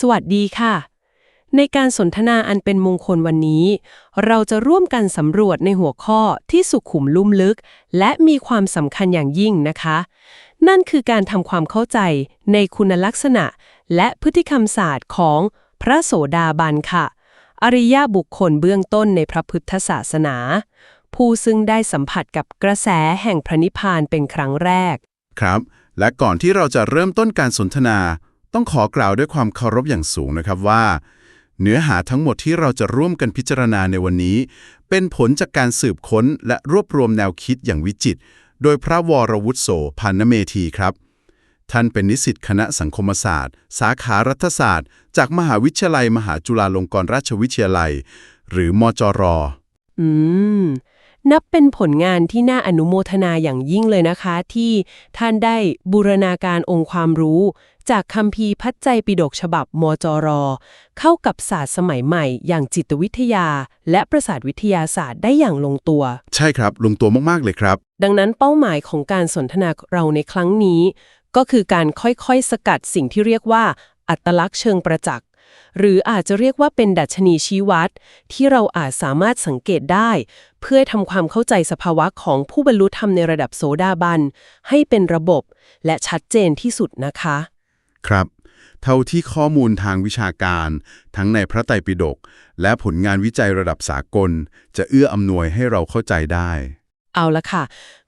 สวัสดีค่ะ ในการสนทนาอันเป็นมงคลวันนี้ เราจะร่วมกันสำรวจในหัวข้อที่สุขุมลุ่มลึก และมีความสำคัญอย่างยิ่งนะคะ นั่นคือการทำความเข้าใจในคุณลักษณะ และพฤติกรรมศาสตร์ของพระโสดาบันค่ะ อริยบุคคลเบื้องต้นในพระพุทธศาสนา ผู้ซึ่งได้สัมผัสกับกระแสแห่งพระนิพพานเป็นครั้งแรก ครับ และก่อนที่เราจะเริ่มต้นการสนทนา ต้องขอกล่าวด้วยความเคารพอย่างสูงนะครับว่า เนื้อหาทั้งหมดที่เราจะร่วมกันพิจารณาในวันนี้ เป็นผลจากการสืบค้นและรวบรวมแนวคิดอย่างวิจิตรโดยพระวรวุฒิโสพันนเมธีครับ ท่านเป็นนิสิตคณะสังคมศาสตร์ สาขารัฐศาสตร์ จากมหาวิทยาลัย มหาจุฬาลงกรณราชวิทยาลัย หรือมจร อืม นับเป็นผลงานที่น่าอนุโมทนาอย่างยิ่งเลยนะคะ ที่ท่านได้บูรณาการองค์ความรู้ จากคัมภีร์พัจใจยปิฎกฉบับมจร เข้ากับศาสตร์สมัยใหม่ อย่างจิตวิทยา และประสาทวิทยาศาสตร์ได้อย่างลงตัว ใช่ครับ ลงตัวมากๆเลยครับ ดังนั้นเป้าหมายของการสนทนาเราในครั้งนี้ ก็คือการค่อยๆสกัดสิ่งที่เรียกว่า อัตลักษณ์เชิงประจักษ์ หรืออาจจะเรียกว่าเป็นดัชนีชี้วัด ที่เราอาจสามารถสังเกตได้ เพื่อทำความเข้าใจสภาวะของผู้บรรลุธรรมในระดับโสดาบัน ให้เป็นระบบและชัดเจนที่สุดนะคะ ครับ เท่าที่ข้อมูลทางวิชาการ ทั้งในพระไตรปิฎกและผลงานวิจัยระดับสากล จะเอื้ออำนวยให้เราเข้าใจได้เอาละค่ะ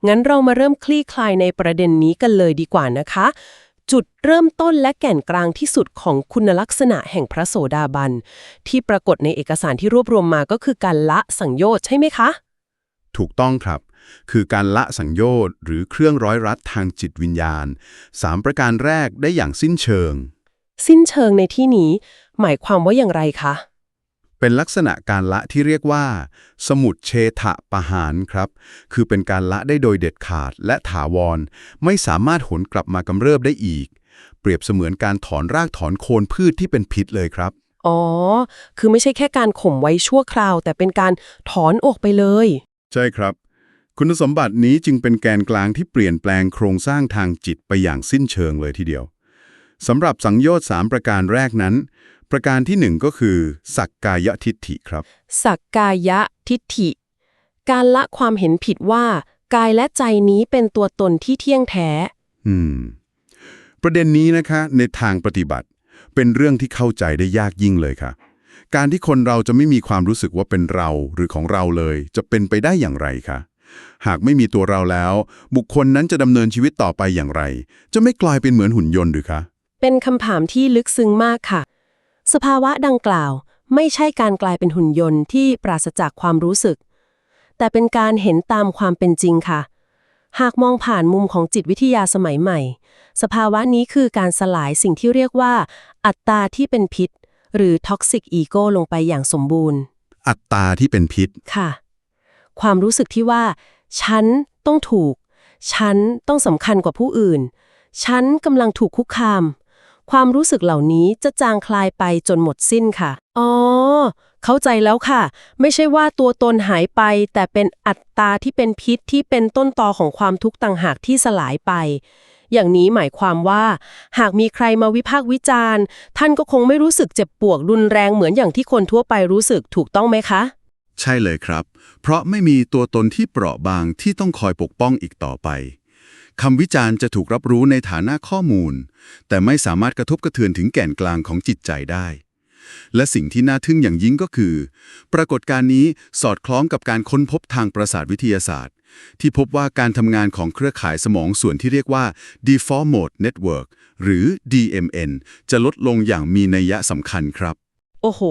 งั้นเรามาเริ่มคลี่คลายในประเด็นนี้กันเลยดีกว่านะคะ จุดเริ่มต้นและแก่นกลางที่สุดของคุณลักษณะแห่งพระโสดาบัน ที่ปรากฏในเอกสารที่รวบรวมมาก็คือการละสังโยชน์ใช่ไหมคะ ถูกต้องครับ คือการละสังโยชน์หรือเครื่องร้อยรัดทางจิตวิญญาณสามประการแรกได้อย่างสิ้นเชิง สิ้นเชิงในที่นี้ หมายความว่าอย่างไรคะ เป็นลักษณะการละที่เรียกว่า สมุดเชทะปะหารครับ คือเป็นการละได้โดยเด็ดขาดและถาวร ไม่สามารถหวนกลับมากำเริบได้อีก เปรียบเสมือนการถอนรากถอนโคนพืชที่เป็นพิษเลยครับ อ๋อ คือไม่ใช่แค่การข่มไว้ชั่วคราว แต่เป็นการถอนออกไปเลย ใช่ครับ คุณสมบัตินี้จึงเป็นแกนกลางที่เปลี่ยนแปลงโครงสร้างทางจิตไปอย่างสิ้นเชิงเลยทีเดียวสำหรับสังโยชน์สามประการแรกนั้น ประการที่หนึ่งก็คือ สักกายทิฏฐิครับ สักกายะทิฏฐิ การละความเห็นผิดว่า กายและใจนี้เป็นตัวตนที่เที่ยงแท้ อืม ประเด็นนี้นะคะ ในทางปฏิบัติ เป็นเรื่องที่เข้าใจได้ยากยิ่งเลยค่ะ การที่คนเราจะไม่มีความรู้สึกว่าเป็นเราหรือของเราเลย จะเป็นไปได้อย่างไรคะหากไม่มีตัวเราแล้ว บุคคลนั้นจะดำเนินชีวิตต่อไปอย่างไร จะไม่กลายเป็นเหมือนหุ่นยนต์หรือคะ เป็นคำถามที่ลึกซึ้งมากค่ะ สภาวะดังกล่าวไม่ใช่การกลายเป็นหุ่นยนต์ที่ปราศจากความรู้สึก แต่เป็นการเห็นตามความเป็นจริงค่ะ หากมองผ่านมุมของจิตวิทยาสมัยใหม่ สภาวะนี้คือการสลายสิ่งที่เรียกว่า อัตตาที่เป็นพิษ หรือ toxic ego ลงไปอย่างสมบูรณ์ อัตตาที่เป็นพิษค่ะ ความรู้สึกที่ว่า ฉันต้องถูก ฉันต้องสำคัญกว่าผู้อื่น ฉันกำลังถูกคุกคาม ความรู้สึกเหล่านี้จะจางคลายไปจนหมดสิ้นค่ะ อ๋อ เข้าใจแล้วค่ะ ไม่ใช่ว่าตัวตนหายไป แต่เป็นอัตตาที่เป็นพิษที่เป็นต้นตอของความทุกข์ต่างหากที่สลายไป อย่างนี้หมายความว่า หากมีใครมาวิพากษ์วิจารณ์ ท่านก็คงไม่รู้สึกเจ็บปวดรุนแรงเหมือนอย่างที่คนทั่วไปรู้สึกถูกต้องไหมคะ ใช่เลยครับ เพราะไม่มีตัวตนที่เปราะบางที่ต้องคอยปกป้องอีกต่อไป คำวิจารณ์จะถูกรับรู้ในฐานะข้อมูล แต่ไม่สามารถกระทบกระเทือนถึงแก่นกลางของจิตใจได้ และสิ่งที่น่าทึ่งอย่างยิ่งก็คือ ปรากฏการณ์นี้สอดคล้องกับการค้นพบทางประสาทวิทยาศาสตร์ ที่พบว่าการทำงานของเครือข่ายสมองส่วนที่เรียกว่า default mode network หรือ DMN จะลดลงอย่างมีนัยสำคัญครับ โอ้โห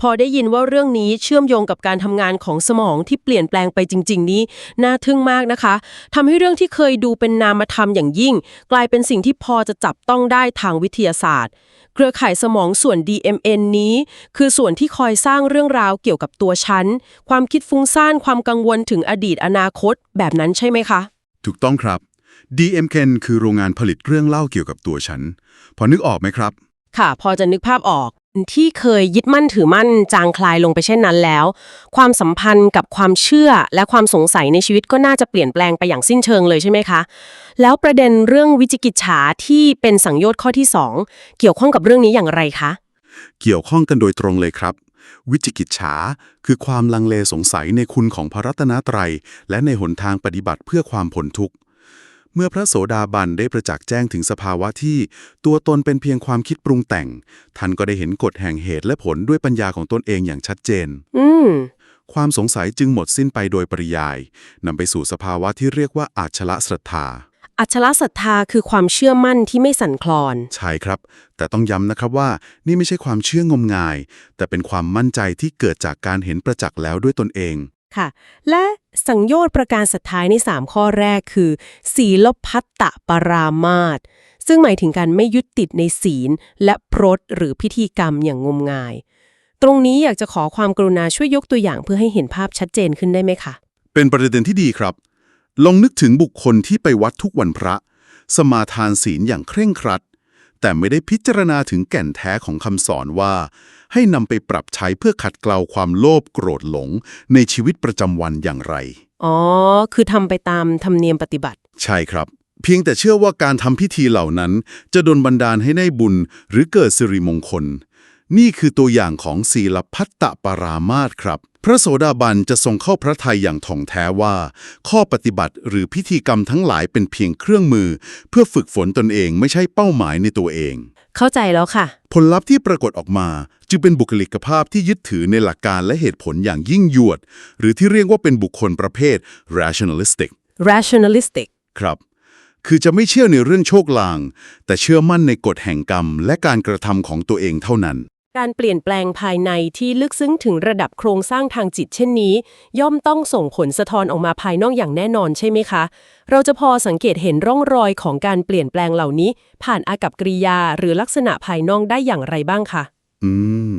พอได้ยินว่าเรื่องนี้เชื่อมโยงกับการทำงานของสมองที่เปลี่ยนแปลงไปจริง ๆ นี้ น่าทึ่งมากนะคะทำให้เรื่องที่เคยดูเป็นนามธรรมอย่างยิ่ง กลายเป็นสิ่งที่พอจะจับต้องได้ทางวิทยาศาสตร์ เครือข่ายสมองส่วน DMN นี้ คือส่วนที่คอยสร้างเรื่องราวเกี่ยวกับตัวฉัน ความคิดฟุ้งซ่าน ความกังวลถึงอดีตอนาคต แบบนั้นใช่ไหมคะ ถูกต้องครับ DMN คือโรงงานผลิตเรื่องเล่าเกี่ยวกับตัวฉัน พอนึกออกไหมครับ ค่ะ พอจะนึกภาพออก ที่เคยยึดมั่นถือมั่นจางคลายลงไปเช่นนั้นแล้ว ความสัมพันธ์กับความเชื่อและความสงสัยในชีวิตก็น่าจะเปลี่ยนแปลงไปอย่างสิ้นเชิงเลยใช่ไหมคะ แล้วประเด็นเรื่องวิจิกิจฉาที่เป็นสังโยชน์ข้อที่ 2 เกี่ยวข้องกับเรื่องนี้อย่างไรคะ เกี่ยวข้องกันโดยตรงเลยครับ วิจิกิจฉาคือความลังเลสงสัยในคุณของพระรัตนตรัย และในหนทางปฏิบัติเพื่อความพ้นทุกข์ เมื่อพระโสดาบันได้ประจักษ์แจ้งถึงสภาวะที่ ตัวตนเป็นเพียงความคิดปรุงแต่ง ท่านก็ได้เห็นกฎแห่งเหตุและผลด้วยปัญญาของตนเองอย่างชัดเจน อืมความสงสัยจึงหมดสิ้นไปโดยปริยายนำไปสู่สภาวะที่เรียกว่าอาชละศรัทธาอัชลศรัทธาคือความเชื่อมั่นที่ไม่สั่นคลอน ใช่ครับ แต่ต้องย้ำนะครับว่านี่ไม่ใช่ความเชื่องมงาย แต่เป็นความมั่นใจที่เกิดจากการเห็นประจักษ์แล้วด้วยตนเอง ค่ะ และสังโยชน์ประการสุดท้ายใน 3 ข้อแรกคือศีลพัตตปรามาตซึ่งหมายถึงการไม่ยึดติดในศีล และพรตหรือพิธีกรรมอย่างงมงาย ตรงนี้อยากจะขอความกรุณาช่วยยกตัวอย่างเพื่อให้เห็นภาพชัดเจนขึ้นได้ไหมคะ เป็นประเด็นที่ดีครับ ลองนึกถึงบุคคลที่ไปวัดทุกวันพระ สมาทานศีลอย่างเคร่งครัด แต่ไม่ได้พิจารณาถึงแก่นแท้ของคำสอนว่า ให้นำไปปรับใช้เพื่อขัดเกลาความโลภโกรธหลง ในชีวิตประจำวันอย่างไร อ๋อ คือทำไปตามธรรมเนียมปฏิบัติ ใช่ครับ เพียงแต่เชื่อว่าการทำพิธีเหล่านั้น จะดลบันดาลให้ได้บุญหรือเกิดสิริมงคล นี่คือตัวอย่างของศีลพัตตปรามาสครับ พระโสดาบันจะทรงเข้าพระทัยอย่างถ่องแท้ว่า ข้อปฏิบัติหรือพิธีกรรมทั้งหลายเป็นเพียงเครื่องมือ เพื่อฝึกฝนตนเองไม่ใช่เป้าหมายในตัวเอง เข้าใจแล้วค่ะ ผลลัพธ์ที่ปรากฏออกมา จึงเป็นบุคลิกภาพที่ยึดถือในหลักการและเหตุผลอย่างยิ่งยวด หรือที่เรียกว่าเป็นบุคคลประเภท rationalistic rationalistic ครับคือจะไม่เชื่อในเรื่องโชคลาง แต่เชื่อมั่นในกฎแห่งกรรมและการกระทำของตัวเองเท่านั้น การเปลี่ยนแปลงภายในที่ลึกซึ้งถึงระดับโครงสร้างทางจิตเช่นนี้ ย่อมต้องส่งผลสะท้อนออกมาภายนอกอย่างแน่นอนใช่ไหมคะ เราจะพอสังเกตเห็นร่องรอยของการเปลี่ยนแปลงเหล่านี้ ผ่านอากับกริยาหรือลักษณะภายนอกได้อย่างไรบ้างคะอืม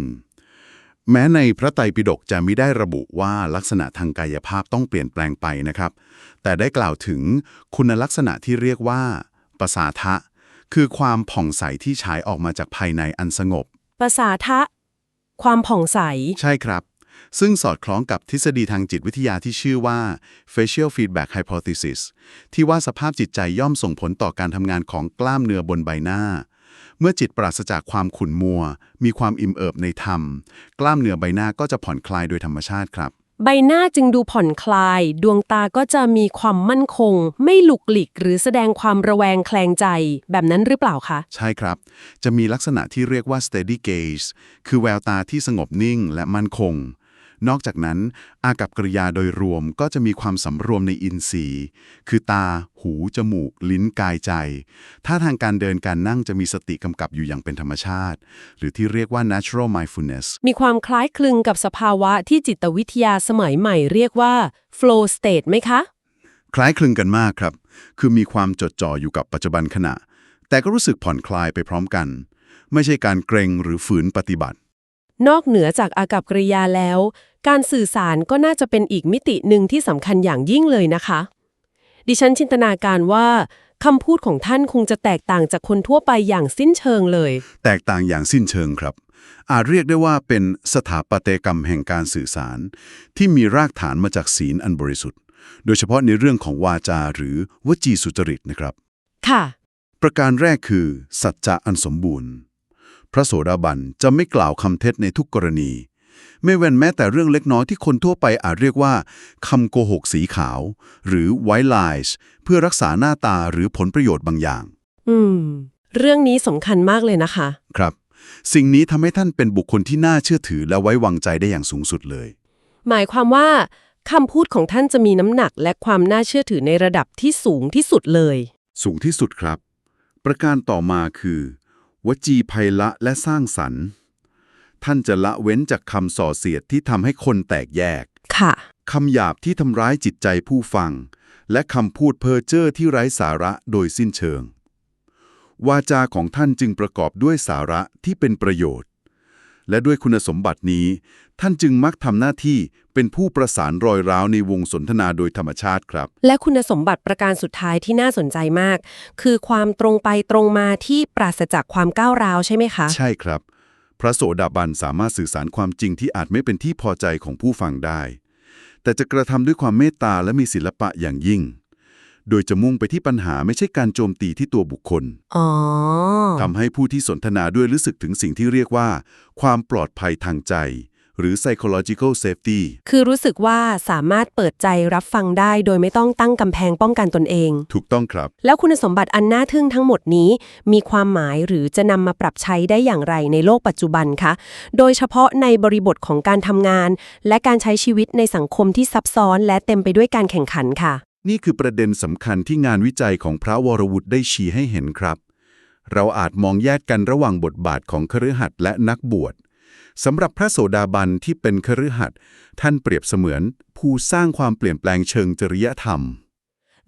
แม้ในพระไตรปิฎกจะไม่ได้ระบุว่าลักษณะทางกายภาพต้องเปลี่ยนแปลงไปนะครับ แต่ได้กล่าวถึงคุณลักษณะที่เรียกว่าประสาทะ คือความผ่องใสที่ฉายออกมาจากภายในอันสงบ ภาษาทะ ความผ่องใส ใช่ครับ ซึ่งสอดคล้องกับทฤษฎีทางจิตวิทยาที่ชื่อว่า facial feedback hypothesis ที่ว่าสภาพจิตใจย่อมส่งผลต่อการทำงานของกล้ามเนื้อบนใบหน้า เมื่อจิตปราศจากความขุ่นมัว มีความอิ่มเอิบในธรรม กล้ามเนื้อใบหน้าก็จะผ่อนคลายโดยธรรมชาติครับ ใบหน้าจึงดูผ่อนคลาย ดวงตาก็จะมีความมั่นคง ไม่หลุกหลิกหรือแสดงความระแวงแคลงใจ แบบนั้นหรือเปล่าคะ ใช่ครับ จะมีลักษณะที่เรียกว่า steady gaze คือแววตาที่สงบนิ่งและมั่นคง นอกจากนั้น อากับกริยาโดยรวมก็จะมีความสำรวมในอินทรีย์ คือตา หู จมูก ลิ้น กายใจ ถ้าทางการเดินการนั่งจะมีสติกำกับอยู่อย่างเป็นธรรมชาติ หรือที่เรียกว่า natural mindfulness มีความคล้ายคลึงกับสภาวะที่จิตวิทยาสมัยใหม่เรียกว่า flow state ไหมคะ คล้ายคลึงกันมากครับ คือมีความจดจ่ออยู่กับปัจจุบันขณะ แต่ก็รู้สึกผ่อนคลายไปพร้อมกัน ไม่ใช่การเกรงหรือฝืนปฏิบัติ นอกเหนือจากอากับกริยาแล้ว การสื่อสารก็น่าจะเป็นอีกมิติหนึ่งที่สำคัญอย่างยิ่งเลยนะคะ ดิฉันจินตนาการว่าคำพูดของท่านคงจะแตกต่างจากคนทั่วไปอย่างสิ้นเชิงเลย แตกต่างอย่างสิ้นเชิงครับ อาจเรียกได้ว่าเป็นสถาปัตยกรรมแห่งการสื่อสาร ที่มีรากฐานมาจากศีลอันบริสุทธิ์ โดยเฉพาะในเรื่องของวาจาหรือวจีสุจริตนะครับ ค่ะ ประการแรกคือ สัจจะอันสมบูรณ์ พระโสดาบันจะไม่กล่าวคำเท็จในทุกกรณี ไม่เว้นแม้แต่เรื่องเล็กน้อยที่คนทั่วไปอาจเรียกว่าคำโกหกสีขาว หรือ white lies เพื่อรักษาหน้าตาหรือผลประโยชน์บางอย่าง อืม เรื่องนี้สำคัญมากเลยนะคะ ครับ สิ่งนี้ทำให้ท่านเป็นบุคคลที่น่าเชื่อถือและไว้วางใจได้อย่างสูงสุดเลย หมายความว่าคำพูดของท่านจะมีน้ำหนักและความน่าเชื่อถือในระดับที่สูงที่สุดเลย สูงที่สุดครับ ประการต่อมาคือ วจีไพละและสร้างสรรค์ ท่านจะละเว้นจากคำส่อเสียดที่ทำให้คนแตกแยก ค่ะคำหยาบที่ทำร้ายจิตใจผู้ฟัง และคำพูดเพ้อเจ้อที่ไร้สาระโดยสิ้นเชิง วาจาของท่านจึงประกอบด้วยสาระที่เป็นประโยชน์ และด้วยคุณสมบัตินี้ ท่านจึงมักทำหน้าที่เป็นผู้ประสานรอยร้าวในวงสนทนาโดยธรรมชาติครับ และคุณสมบัติประการสุดท้ายที่น่าสนใจมาก คือความตรงไปตรงมาที่ปราศจากความก้าวร้าวใช่ไหมคะ ใช่ครับ พระโสดาบันสามารถสื่อสารความจริงที่อาจไม่เป็นที่พอใจของผู้ฟังได้ แต่จะกระทำด้วยความเมตตาและมีศิลปะอย่างยิ่ง โดยจะมุ่งไปที่ปัญหาไม่ใช่การโจมตีที่ตัวบุคคลอ๋อทำให้ผู้ที่สนทนาด้วยรู้สึกถึงสิ่งที่เรียกว่า ความปลอดภัยทางใจ หรือ psychological safety คือรู้สึกว่าสามารถเปิดใจรับฟังได้ โดยไม่ต้องตั้งกำแพงป้องกันตนเอง ถูกต้องครับ แล้วคุณสมบัติอันน่าทึ่งทั้งหมดนี้ มีความหมายหรือจะนำมาปรับใช้ได้อย่างไรในโลกปัจจุบันคะ โดยเฉพาะในบริบทของการทำงาน และการใช้ชีวิตในสังคมที่ซับซ้อน และเต็มไปด้วยการแข่งขันค่ะ นี่คือประเด็นสำคัญที่งานวิจัยของพระวรวุฒิได้ชี้ให้เห็นครับ เราอาจมองแยกกันระหว่างบทบาทของคฤหัสถ์และนักบวชสำหรับพระโสดาบันที่เป็นคฤหัสถ์ท่านเปรียบเสมือนผู้สร้างความเปลี่ยนแปลงเชิงจริยธรรม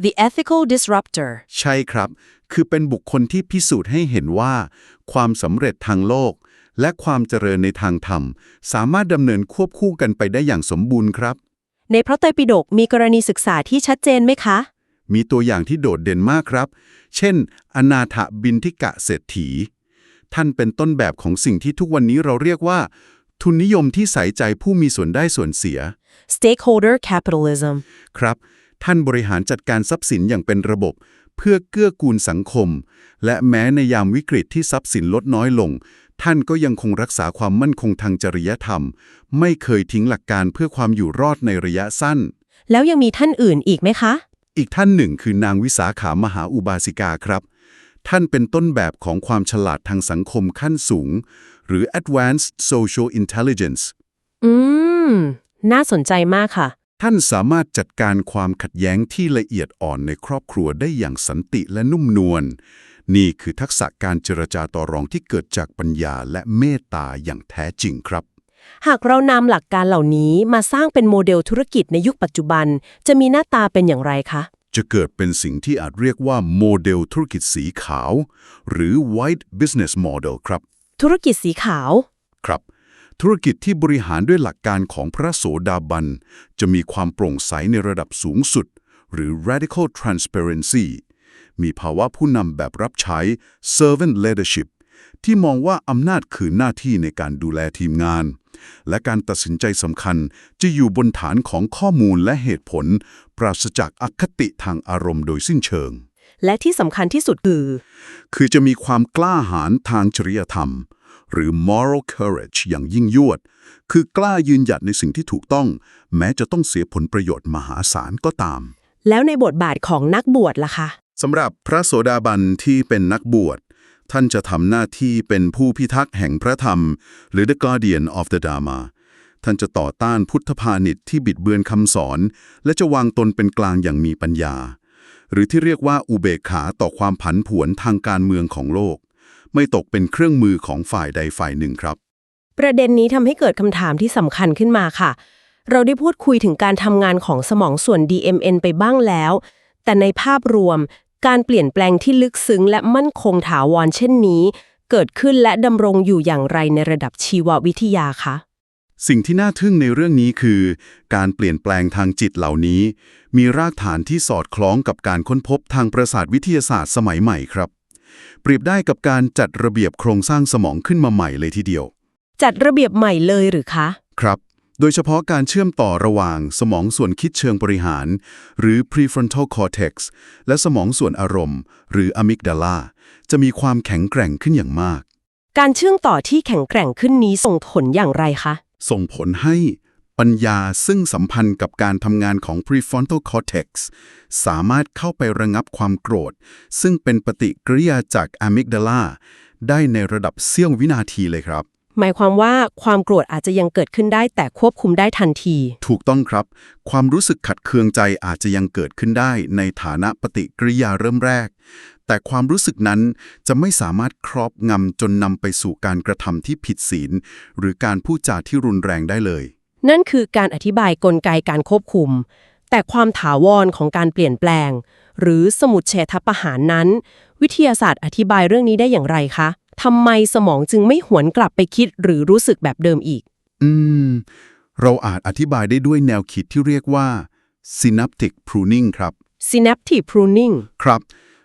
The ethical disruptor ใช่ครับ คือเป็นบุคคลที่พิสูจน์ให้เห็นว่า ความสำเร็จทางโลก และความเจริญในทางธรรม สามารถดำเนินควบคู่กันไปได้อย่างสมบูรณ์ครับ ในพระไตรปิฎกมีกรณีศึกษาที่ชัดเจนไหมคะ มีตัวอย่างที่โดดเด่นมากครับ เช่น อนาถบินทิกะเศรษฐี ท่านเป็นต้นแบบของสิ่งที่ทุกวันนี้เราเรียกว่า ทุนนิยมที่ใส่ใจผู้มีส่วนได้ส่วนเสีย stakeholder capitalism ครับ ท่านบริหารจัดการทรัพย์สินอย่างเป็นระบบ เพื่อเกื้อกูลสังคม และแม้ในยามวิกฤตที่ทรัพย์สินลดน้อยลง ท่านก็ยังคงรักษาความมั่นคงทางจริยธรรม ไม่เคยทิ้งหลักการเพื่อความอยู่รอดในระยะสั้น แล้วยังมีท่านอื่นอีกไหมคะ อีกท่านหนึ่งคือนางวิสาขามหาอุบาสิกาครับ ท่านเป็นต้นแบบของความฉลาดทางสังคมขั้นสูง หรือ advanced social intelligence อืม น่าสนใจมากค่ะ ท่านสามารถจัดการความขัดแย้งที่ละเอียดอ่อนในครอบครัวได้อย่างสันติและนุ่มนวล นี่คือทักษะการเจรจาต่อรองที่เกิดจากปัญญาและเมตตาอย่างแท้จริงครับ หากเรานำหลักการเหล่านี้มาสร้างเป็นโมเดลธุรกิจในยุคปัจจุบัน จะมีหน้าตาเป็นอย่างไรคะ จะเกิดเป็นสิ่งที่อาจเรียกว่าโมเดลธุรกิจสีขาว หรือ white business model ครับ ธุรกิจสีขาว ครับ ธุรกิจที่บริหารด้วยหลักการของพระโสดาบัน จะมีความโปร่งใสในระดับสูงสุด หรือ radical transparency มีภาวะผู้นำแบบรับใช้ servant leadership ที่มองว่าอำนาจคือหน้าที่ในการดูแลทีมงาน และการตัดสินใจสำคัญจะอยู่บนฐานของข้อมูลและเหตุผล ปราศจากอคติทางอารมณ์โดยสิ้นเชิง และที่สำคัญที่สุดคือ คือจะมีความกล้าหาญทางจริยธรรม หรือ moral courage อย่างยิ่งยวด คือกล้ายืนหยัดในสิ่งที่ถูกต้อง แม้จะต้องเสียผลประโยชน์มหาศาลก็ตาม แล้วในบทบาทของนักบวชล่ะคะ สำหรับพระโสดาบันที่เป็นนักบวช ท่านจะทำหน้าที่เป็นผู้พิทักษ์แห่งพระธรรม หรือ the guardian of the dharma ท่านจะต่อต้านพุทธพาณิชย์ที่บิดเบือนคำสอน และจะวางตนเป็นกลางอย่างมีปัญญา หรือที่เรียกว่าอุเบกขาต่อความผันผวนทางการเมืองของโลก ไม่ตกเป็นเครื่องมือของฝ่ายใดฝ่ายหนึ่งครับ ประเด็นนี้ทำให้เกิดคำถามที่สำคัญขึ้นมาค่ะ เราได้พูดคุยถึงการทำงานของสมองส่วน DMN ไปบ้างแล้ว แต่ในภาพรวม การเปลี่ยนแปลงที่ลึกซึ้งและมั่นคงถาวรเช่นนี้ เกิดขึ้นและดำรงอยู่อย่างไรในระดับชีววิทยาคะ สิ่งที่น่าทึ่งในเรื่องนี้คือ การเปลี่ยนแปลงทางจิตเหล่านี้ มีรากฐานที่สอดคล้องกับการค้นพบทางประสาทวิทยาศาสตร์สมัยใหม่ครับ เปรียบได้กับการจัดระเบียบโครงสร้างสมองขึ้นมาใหม่เลยทีเดียว จัดระเบียบใหม่เลยหรือคะ ครับ โดยเฉพาะการเชื่อมต่อระหว่างสมองส่วนคิดเชิงบริหาร หรือ prefrontal cortex และสมองส่วนอารมณ์ หรือ amygdala จะมีความแข็งแกร่งขึ้นอย่างมาก การเชื่อมต่อที่แข็งแกร่งขึ้นนี้ส่งผลอย่างไรคะ ส่งผลให้ปัญญาซึ่งสัมพันธ์กับการทำงานของ prefrontal cortex สามารถเข้าไประงับความโกรธ ซึ่งเป็นปฏิกิริยาจาก amygdala ได้ในระดับเสี้ยววินาทีเลยครับ หมายความว่าความโกรธอาจจะยังเกิดขึ้นได้แต่ควบคุมได้ทันที ถูกต้องครับ ความรู้สึกขัดเคืองใจอาจจะยังเกิดขึ้นได้ในฐานะปฏิกิริยาเริ่มแรก แต่ความรู้สึกนั้นจะไม่สามารถครอบงำจนนำไปสู่การกระทำที่ผิดศีล หรือการพูดจาที่รุนแรงได้เลย นั่นคือการอธิบายกลไกการควบคุม แต่ความถาวรของการเปลี่ยนแปลง หรือสมุดเฉทประหารนั้น วิทยาศาสตร์อธิบายเรื่องนี้ได้อย่างไรคะ ทำไมสมองจึงไม่หวนกลับไปคิดหรือรู้สึกแบบเดิมอีก อืม เราอาจอธิบายได้ด้วยแนวคิดที่เรียกว่า synaptic pruning ครับ synaptic pruning ครับ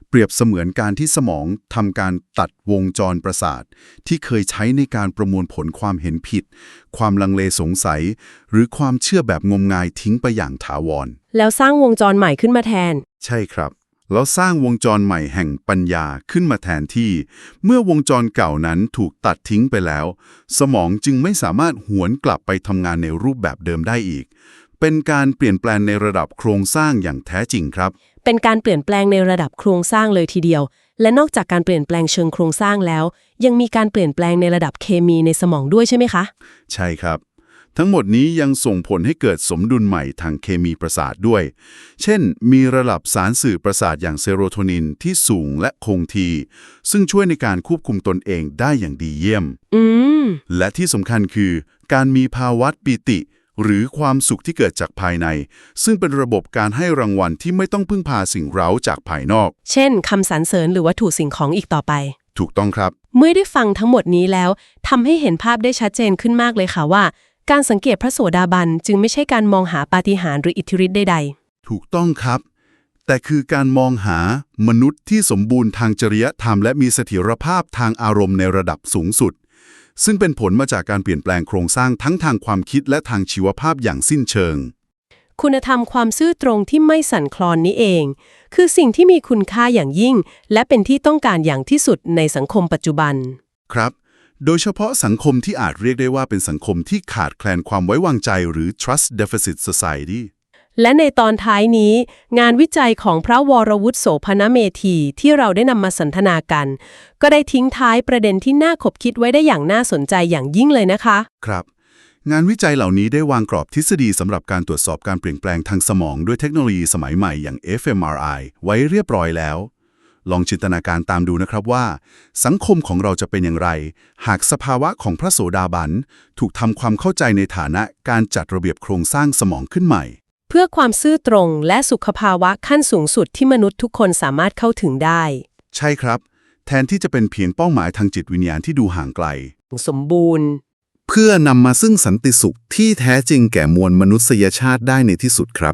เปรียบเสมือนการที่สมองทำการตัดวงจรประสาท ที่เคยใช้ในการประมวลผลความเห็นผิด ความลังเลสงสัย หรือความเชื่อแบบงมงายทิ้งไปอย่างถาวร แล้วสร้างวงจรใหม่ขึ้นมาแทน ใช่ครับ แล้วสร้างวงจรใหม่แห่งปัญญาขึ้นมาแทนที่ เมื่อวงจรเก่านั้นถูกตัดทิ้งไปแล้ว สมองจึงไม่สามารถหวนกลับไปทำงานในรูปแบบเดิมได้อีก เป็นการเปลี่ยนแปลงในระดับโครงสร้างอย่างแท้จริงครับ เป็นการเปลี่ยนแปลงในระดับโครงสร้างเลยทีเดียว และนอกจากการเปลี่ยนแปลงเชิงโครงสร้างแล้ว ยังมีการเปลี่ยนแปลงในระดับเคมีในสมองด้วยใช่ไหมคะ ใช่ครับ ทั้งหมดนี้ยังส่งผลให้เกิดสมดุลใหม่ทางเคมีประสาทด้วย เช่น มีระดับสารสื่อประสาทอย่างเซโรโทนินที่สูงและคงที่ซึ่งช่วยในการควบคุมตนเองได้อย่างดีเยี่ยมอืมและที่สำคัญคือ การมีภาวะปิติ หรือความสุขที่เกิดจากภายใน ซึ่งเป็นระบบการให้รางวัลที่ไม่ต้องพึ่งพาสิ่งเร้าจากภายนอก เช่นคำสรรเสริญหรือวัตถุสิ่งของอีกต่อไป ถูกต้องครับ เมื่อได้ฟังทั้งหมดนี้แล้วทำให้เห็นภาพได้ชัดเจนขึ้นมากเลยค่ะว่า การสังเกตพระโสดาบันจึงไม่ใช่การมองหาปาฏิหาริย์หรืออิทธิฤทธิ์ใดถูกต้องครับ แต่คือการมองหามนุษย์ที่สมบูรณ์ทางจริยธรรมและมีเสถียรภาพทางอารมณ์ในระดับสูงสุด ซึ่งเป็นผลมาจากการเปลี่ยนแปลงโครงสร้างทั้งทางความคิดและทางชีวภาพอย่างสิ้นเชิง ๆ คุณธรรมความซื่อตรงที่ไม่สั่นคลอนนี้เอง คือสิ่งที่มีคุณค่าอย่างยิ่ง และเป็นที่ต้องการอย่างที่สุดในสังคมปัจจุบัน ครับ โดยเฉพาะสังคมที่อาจเรียกได้ว่าเป็นสังคมที่ขาดแคลนความไว้วางใจหรือ trust deficit society และในตอนท้ายนี้ งานวิจัยของพระวรวุฒิโสพนเมธีที่เราได้นำมาสันทนากัน ก็ได้ทิ้งท้ายประเด็นที่น่าขบคิดไว้ได้อย่างน่าสนใจอย่างยิ่งเลยนะคะ ครับ งานวิจัยเหล่านี้ได้วางกรอบทฤษฎีสำหรับการตรวจสอบการเปลี่ยนแปลงทางสมองด้วยเทคโนโลยีสมัยใหม่อย่าง fMRI ไว้เรียบร้อยแล้ว ลองจินตนาการตามดูนะครับว่า สังคมของเราจะเป็นอย่างไร หากสภาวะของพระโสดาบันถูกทำความเข้าใจในฐานะการจัดระเบียบโครงสร้างสมองขึ้นใหม่ เพื่อความซื่อตรงและสุขภาวะขั้นสูงสุดที่มนุษย์ทุกคนสามารถเข้าถึงได้ ใช่ครับ แทนที่จะเป็นเพียงเป้าหมายทางจิตวิญญาณที่ดูห่างไกล สมบูรณ์ เพื่อนำมาซึ่งสันติสุขที่แท้จริงแก่มวลมนุษยชาติได้ในที่สุดครับ